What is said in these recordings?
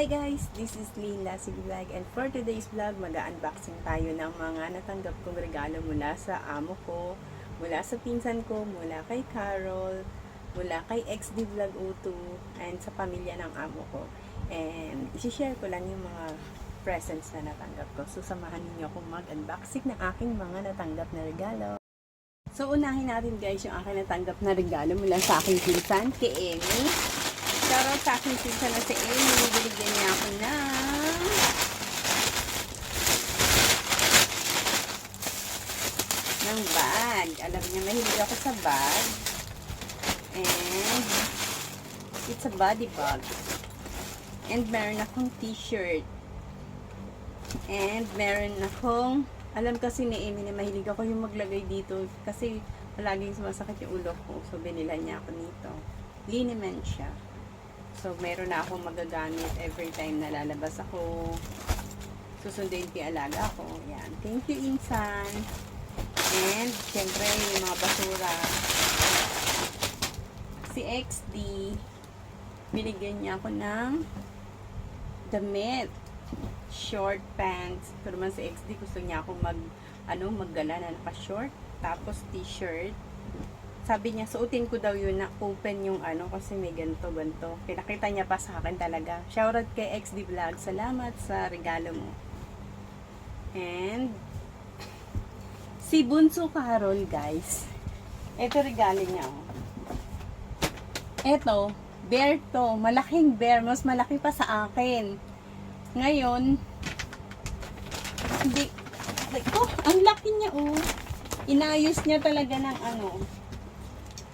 Hi guys, this is Lila Vlog and for today's vlog, mag-unboxing tayo ng mga natanggap kong regalo mula sa amo ko, mula sa pinsan ko, mula kay Carol, mula kay XD Vlog 02, and sa pamilya ng amo ko. And isi-share ko lang yung mga presents na natanggap ko. So samahan niyo akong mag-unboxing ng aking mga natanggap na regalo. So unahin natin guys yung aking natanggap na regalo mula sa aking pinsan, kay Amy. Shoutout sa aking pinsan na si Amy. Binigyan niya ako ng ng bag. Alam niya, mahilig ako sa bag. And it's a body bag. And meron akong t-shirt. And meron akong alam kasi ni Amy na mahilig ako yung maglagay dito kasi palaging sumasakit yung ulo ko. So, binila niya ako nito. Liniment siya. So, meron na akong magagamit every time na lalabas ako. Susundin ko yung alaga ko. Yan. Thank you, Insan. And, syempre, yung mga basura. Si XD, binigyan niya ako ng damit. Short pants. Pero man si XD, gusto niya ako mag, ano, maggala na naka-short. Tapos, t-shirt sabi niya, suotin ko daw yun na open yung ano kasi may ganito, ganito. Pinakita niya pa sa akin talaga. Shoutout kay XD Vlog. Salamat sa regalo mo. And, si Bunso Carol, guys. Ito regalo niya, oh. Ito, bear to. Malaking bear. Mas malaki pa sa akin. Ngayon, hindi, oh, ang laki niya, oh. Inayos niya talaga ng ano,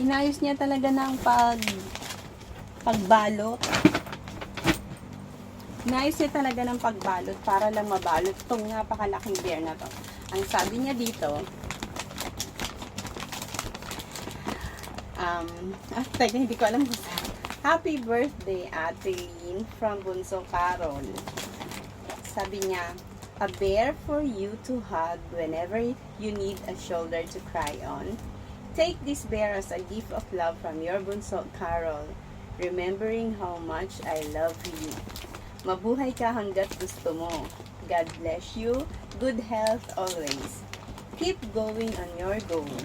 inayos niya talaga ng pag pagbalot. Inayos niya talaga ng pagbalot para lang mabalot itong napakalaking bear na to. Ang sabi niya dito, um, ah, teka, hindi ko alam. Happy birthday, Ate Lynn from Bunso Carol. Sabi niya, a bear for you to hug whenever you need a shoulder to cry on. Take this bear as a gift of love from your bunso, Carol, remembering how much I love you. Mabuhay ka hanggat gusto mo. God bless you. Good health always. Keep going on your goal.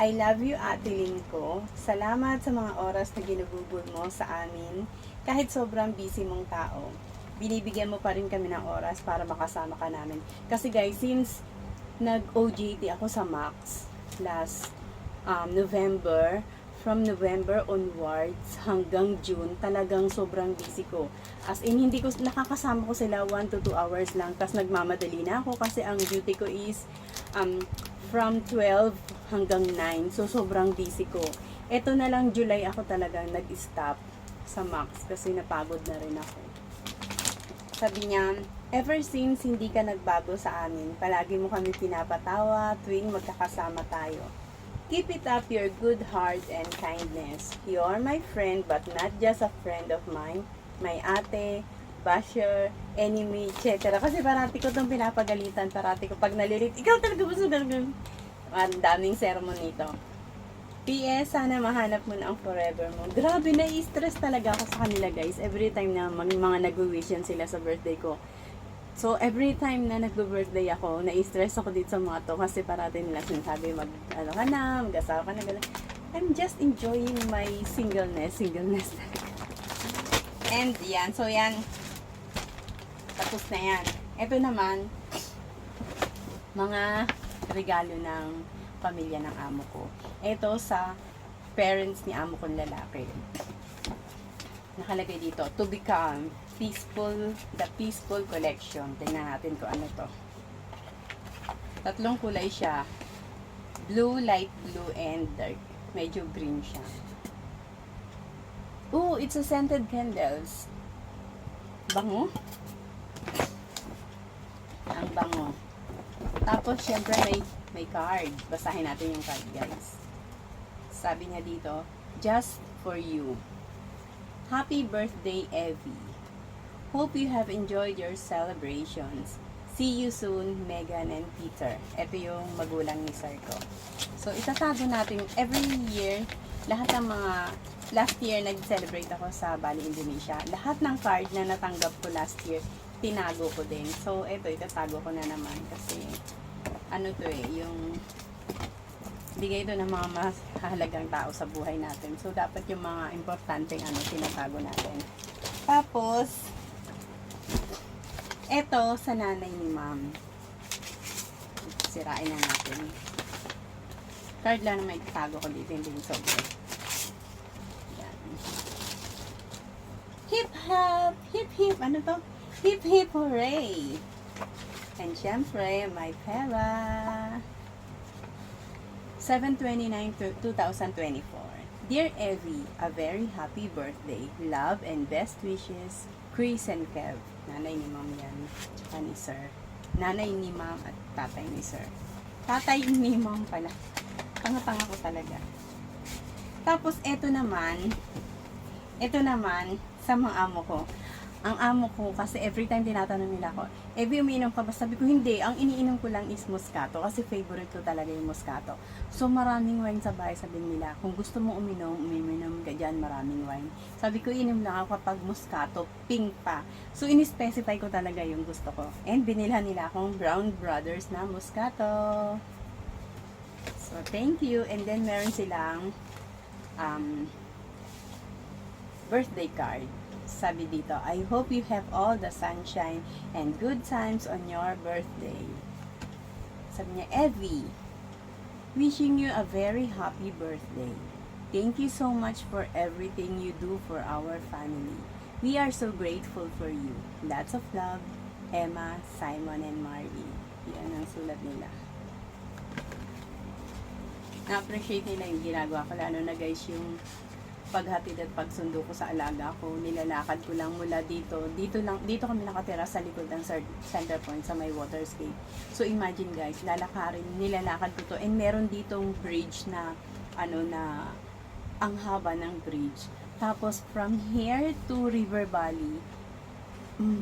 I love you, Ate Lynn ko. Salamat sa mga oras na ginugugol mo sa amin kahit sobrang busy mong tao. Binibigyan mo pa rin kami ng oras para makasama ka namin. Kasi guys, since nag-OJT ako sa Max last um, November, from November onwards hanggang June, talagang sobrang busy ko. As in, hindi ko, nakakasama ko sila 1 to 2 hours lang, tapos nagmamadali na ako kasi ang duty ko is um, from 12 hanggang 9. So, sobrang busy ko. Ito na lang July ako talagang nag-stop sa Max kasi napagod na rin ako. Sabi niya, ever since hindi ka nagbago sa amin, palagi mo kami pinapatawa tuwing magkakasama tayo. Keep it up your good heart and kindness. You are my friend but not just a friend of mine. My ate, basher, enemy, etc. Kasi parati ko itong pinapagalitan. Parati ko pag nalilit, ikaw talaga sa ganun? Ang daming sermon nito. PS, sana mahanap mo na ang forever mo. Grabe, na-stress talaga ako sa kanila guys. Every time na mag, mga nag-wish yan sila sa birthday ko. So, every time na nagbe-birthday ako, na-stress ako dito sa mga to kasi parati nila sinasabi mag, ano ka na, mag-asawa ka na, gano'n. I'm just enjoying my singleness, singleness. And yan, so yan, tapos na yan. Ito naman, mga regalo ng pamilya ng amo ko. Ito sa parents ni amo kong lalaki. Nakalagay dito, to become peaceful, the peaceful collection. Tingnan natin kung ano to. Tatlong kulay siya. Blue, light blue, and dark. Medyo green siya. Oh, it's a scented candles. Bango. Ang bango. Tapos, syempre, may, may card. Basahin natin yung card, guys. Sabi niya dito, just for you. Happy birthday, Evie. Hope you have enjoyed your celebrations. See you soon, Megan and Peter. Ito yung magulang ni Sir ko. So, itatago natin every year lahat ng mga last year nag-celebrate ako sa Bali, Indonesia. Lahat ng card na natanggap ko last year, tinago ko din. So, eto, itatago ko na naman kasi ano to eh, yung bigay ito ng mga mahalagang tao sa buhay natin. So, dapat yung mga importanteng ano, tinatago natin. Tapos, eto sa nanay ni ma'am. Sirain na natin. Card lang na may tago ko dito, hindi yung. Yan. Hip hop! Hip hip! Ano to? Hip hip hooray! And syempre, may pera. 729 to 2024. Dear Evie, a very happy birthday. Love and best wishes, Chris and Kev. Nanay ni Ma'am yan. Tsaka ni Sir. Nanay ni Ma'am at tatay ni Sir. Tatay ni Ma'am pala. Tanga-tanga ko talaga. Tapos, eto naman, eto naman, sa mga amo ko. Ang amo ko, kasi every time tinatanong nila ako, Evi, umiinom ka ba? Sabi ko, hindi. Ang iniinom ko lang is Moscato. Kasi favorite ko talaga yung Moscato. So, maraming wine sa bahay, sabi nila. Kung gusto mo uminom, uminom ka dyan, maraming wine. Sabi ko, inom lang ako kapag Moscato, pink pa. So, in-specify ko talaga yung gusto ko. And binilhan nila akong Brown Brothers na Moscato. So, thank you. And then, meron silang um, birthday card. Sabi dito, I hope you have all the sunshine and good times on your birthday. Sabi niya, Evie, wishing you a very happy birthday. Thank you so much for everything you do for our family. We are so grateful for you. Lots of love, Emma, Simon, and Marley. Yan ang sulat nila. Na-appreciate nila yung ginagawa ko. Lalo na guys, yung paghatid at pagsundo ko sa alaga ko, nilalakad ko lang mula dito. Dito lang dito kami nakatira sa likod ng center point sa may waterscape. So imagine guys, lalakarin, nilalakad ko to and meron ditong bridge na ano na ang haba ng bridge. Tapos from here to River Valley,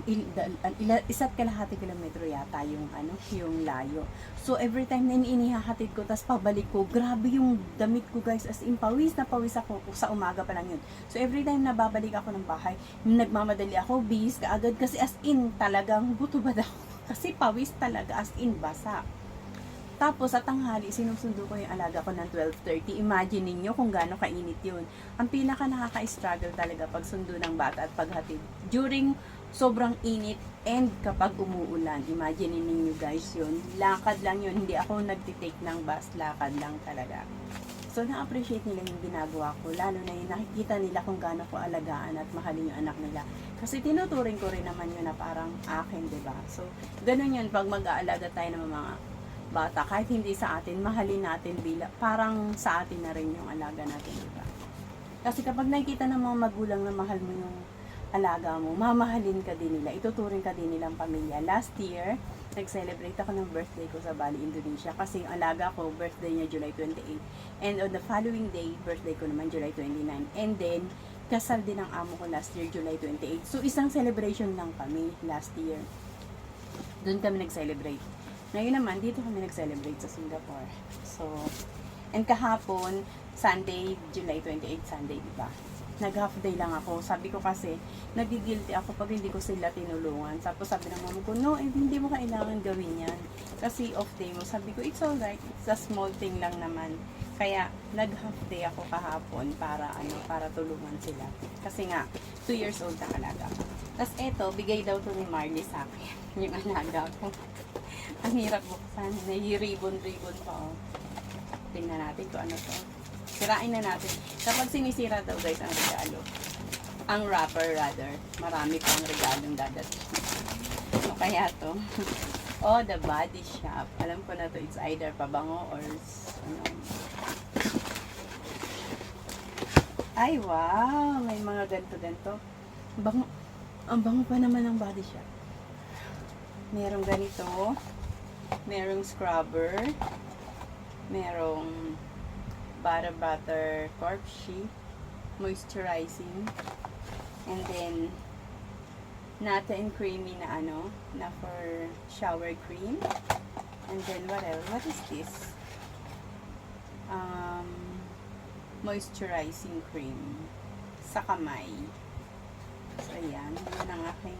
il, dal- al- ila, isa't kalahati kilometro yata yung ano, yung layo. So every time na inihahatid ko tas pabalik ko, grabe yung damit ko guys as in pawis na pawis ako sa umaga pa lang yun. So every time na babalik ako ng bahay, nagmamadali ako, bis kaagad kasi as in talagang butubad ako. Kasi pawis talaga as in basa. Tapos sa tanghali, sinusundo ko yung alaga ko ng 12.30. Imagine ninyo kung gaano kainit yun. Ang pinaka nakaka-struggle talaga pag sundo ng bata at paghatid. During sobrang init and kapag umuulan. Imagine ninyo guys yun. Lakad lang yun. Hindi ako nagtitake ng bus. Lakad lang talaga. So, na-appreciate nila yung ginagawa ko. Lalo na yung nakikita nila kung gaano ko alagaan at mahalin yung anak nila. Kasi tinuturing ko rin naman yun na parang akin, ba So, ganun yun pag mag-aalaga tayo ng mga bata. Kahit hindi sa atin, mahalin natin bila. Parang sa atin na rin yung alaga natin, 'di ba Kasi kapag nakikita ng mga magulang na mahal mo yung alaga mo, mamahalin ka din nila, ituturing ka din nilang pamilya. Last year, nag-celebrate ako ng birthday ko sa Bali, Indonesia kasi yung alaga ko, birthday niya July 28. And on the following day, birthday ko naman July 29. And then, kasal din ang amo ko last year, July 28. So, isang celebration lang kami last year. Doon kami nag-celebrate. Ngayon naman, dito kami nag-celebrate sa Singapore. So, and kahapon, Sunday, July 28, Sunday, di ba? Nag-half day lang ako. Sabi ko kasi, nagigilty ako pag hindi ko sila tinulungan. Tapos sabi ng mama ko, no, eh, hindi mo kailangan gawin yan. Kasi off day mo. Sabi ko, it's alright. It's a small thing lang naman. Kaya, nag-half day ako kahapon para, ano, para tulungan sila. Kasi nga, 2 years old na alaga. Tapos eto, bigay daw to ni Marley sa akin. Yung alaga ko. Ang hirap buksan. Nai-ribbon-ribbon pa, oh. Tingnan natin kung ano to. Sirain na natin. Kapag sinisira daw guys ang regalo, ang wrapper rather, marami pang regalong dadating. So, kaya to. oh, the body shop. Alam ko na to, it's either pabango or ano. Ay, wow! May mga ganto-ganto. Bango, ang bango pa naman ng body shop. Merong ganito. Merong scrubber. Merong butter butter corpse sheet. Moisturizing. And then, nata and creamy na ano, na for shower cream. And then, what else? What is this? Um, moisturizing cream sa kamay. So, ayan. Yun ang aking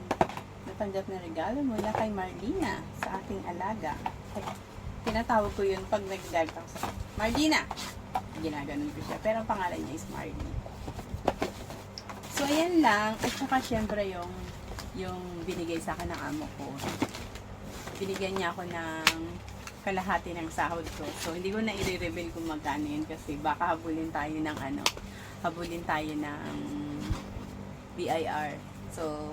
natanggap na regalo mula kay Marlina sa aking alaga. Ay, tinatawag ko yun pag nagagalit ako sa Marlina! Ginaganon ko siya. Pero ang pangalan niya is Marley. So, ayan lang. At saka, syempre, yung, yung binigay sa akin ng amo ko. Binigyan niya ako ng kalahati ng sahod ko. So, hindi ko na i-reveal kung magkano yun kasi baka habulin tayo ng ano, habulin tayo ng BIR. So,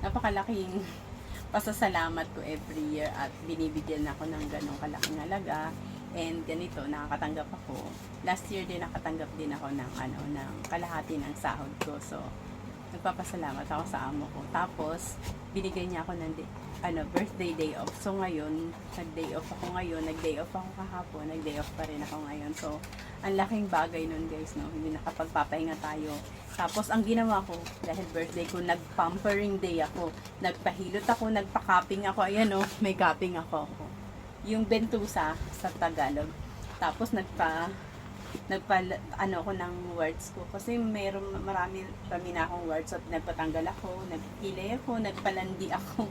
napakalaking pasasalamat ko every year at binibigyan ako ng ganong kalaking halaga. And ganito, nakakatanggap ako. Last year din nakatanggap din ako ng ano ng kalahati ng sahod ko. So, nagpapasalamat ako sa amo ko. Tapos, binigay niya ako ng ano, birthday day off. So, ngayon, nag-day off ako ngayon. Nag-day off ako kahapon. Nag-day off pa rin ako ngayon. So, ang laking bagay nun guys, no? Hindi nakapagpapahinga tayo. Tapos, ang ginawa ko, dahil birthday ko, nag-pampering day ako. Nagpahilot ako, nagpa-cupping ako. Ayan, no? May cupping ako. Yung bentusa sa Tagalog. Tapos, nagpa nagpa ano ko ng words ko. Kasi meron marami marami na akong words at nagpatanggal ako nagpilay ako nagpalandi ako.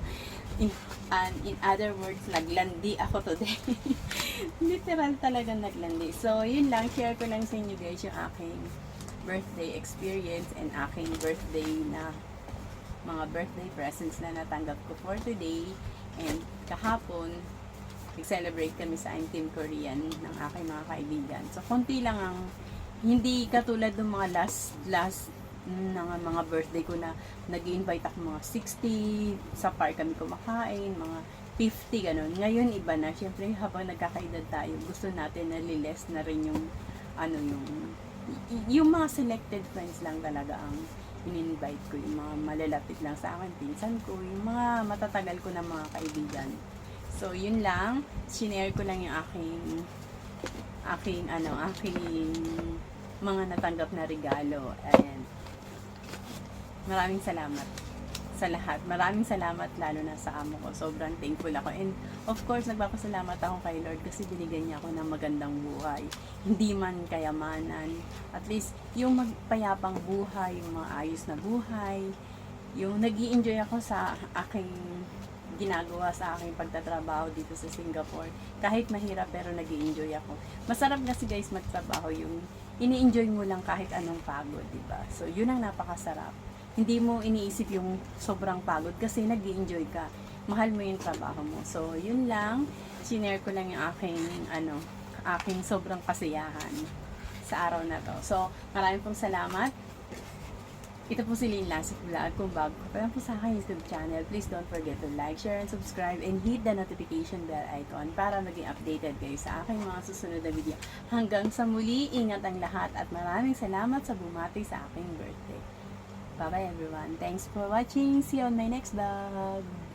In, and in other words naglandi ako today. Literal talaga naglandi. So yun lang. Share ko lang sa inyo guys yung aking birthday experience and aking birthday na mga birthday presents na natanggap ko for today. And kahapon nag-celebrate kami sa I'm Team Korean ng aking mga kaibigan. So, konti lang ang hindi katulad ng mga last last ng mga birthday ko na nag invite ako mga 60 sa park kami kumakain, mga 50 ganun. Ngayon iba na. Siyempre habang nagkakaedad tayo, gusto natin na liles na rin yung ano yung yung mga selected friends lang talaga ang in-invite ko, yung mga malalapit lang sa akin, pinsan ko, yung mga matatagal ko na mga kaibigan. So, yun lang. Sinare ko lang yung aking aking ano, aking mga natanggap na regalo. Ayan. Maraming salamat sa lahat. Maraming salamat lalo na sa amo ko. Sobrang thankful ako. And of course, nagpapasalamat ako kay Lord kasi binigyan niya ako ng magandang buhay. Hindi man kayamanan. At least, yung magpayapang buhay, yung mga ayos na buhay, yung nag enjoy ako sa aking ginagawa sa aking pagtatrabaho dito sa Singapore. Kahit mahirap pero nag enjoy ako. Masarap kasi guys magtrabaho yung ini-enjoy mo lang kahit anong pagod, di ba? So, yun ang napakasarap. Hindi mo iniisip yung sobrang pagod kasi nag enjoy ka. Mahal mo yung trabaho mo. So, yun lang. Sinare ko lang yung aking, ano, aking sobrang kasiyahan sa araw na to. So, maraming pong salamat. Ito po si Lynn Lasik Vlog. Kung bago pa lang po sa aking YouTube channel, please don't forget to like, share, and subscribe, and hit the notification bell icon para maging updated kayo sa aking mga susunod na video. Hanggang sa muli, ingat ang lahat at maraming salamat sa bumati sa aking birthday. Bye-bye everyone. Thanks for watching. See you on my next vlog.